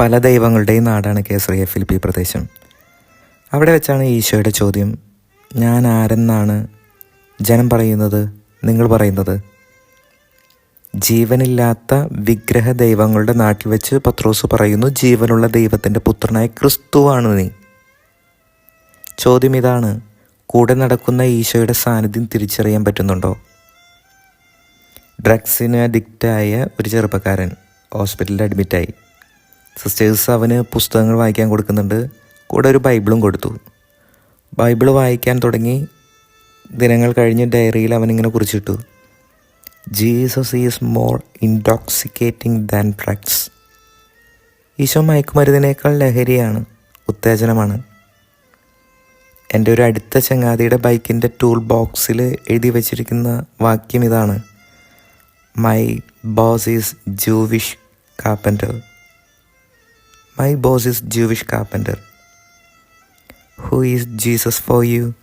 പല ദൈവങ്ങളുടെയും നാടാണ് Caesarea Philippi പ്രദേശം. അവിടെ വെച്ചാണ് ഈശോയുടെ ചോദ്യം ഞാൻ ആരെന്നാണ് ജനം പറയുന്നത്? നിങ്ങൾ പറയുന്നത്? ജീവനില്ലാത്ത വിഗ്രഹ ദൈവങ്ങളുടെ നാട്ടിൽ വെച്ച് പത്രോസ് പറയുന്നു ജീവനുള്ള ദൈവത്തിന്റെ പുത്രനായ ക്രിസ്തുവാണ് നീ. ചോദ്യം ഇതാണ് കൂടെ നടക്കുന്ന ഈശോയുടെ സാന്നിധ്യം തിരിച്ചറിയാൻ പറ്റുന്നുണ്ടോ? ഡ്രഗ്സിന് അഡിക്റ്റായ ഒരു ചെറുപ്പക്കാരൻ ഹോസ്പിറ്റലിൽ അഡ്മിറ്റായി സിസ്റ്റേഴ്സ് അവന് പുസ്തകങ്ങൾ വായിക്കാൻ കൊടുക്കുന്നുണ്ട്. കൂടെ ഒരു ബൈബിളും കൊടുത്തു. ബൈബിൾ വായിക്കാൻ തുടങ്ങി ദിനങ്ങൾ കഴിഞ്ഞ് ഡയറിയിൽ അവനിങ്ങനെ കുറിച്ചിട്ടു. Jesus is more intoxicating than drugs Eesho മയക്കുമരുന്നിനേക്കാൾ ലഹരിയാണ് ഉത്തേജനമാണ്. എന്റെ ഒരു അടുത്ത ചങ്ങാതിയുടെ ബൈക്കിന്റെ ടൂൾ ബോക്സിൽ എഴുതി വച്ചിരിക്കുന്ന വാക്യം ഇതാണ്. My boss is Jewish carpenter My boss is Jewish carpenter. Who is Jesus for you?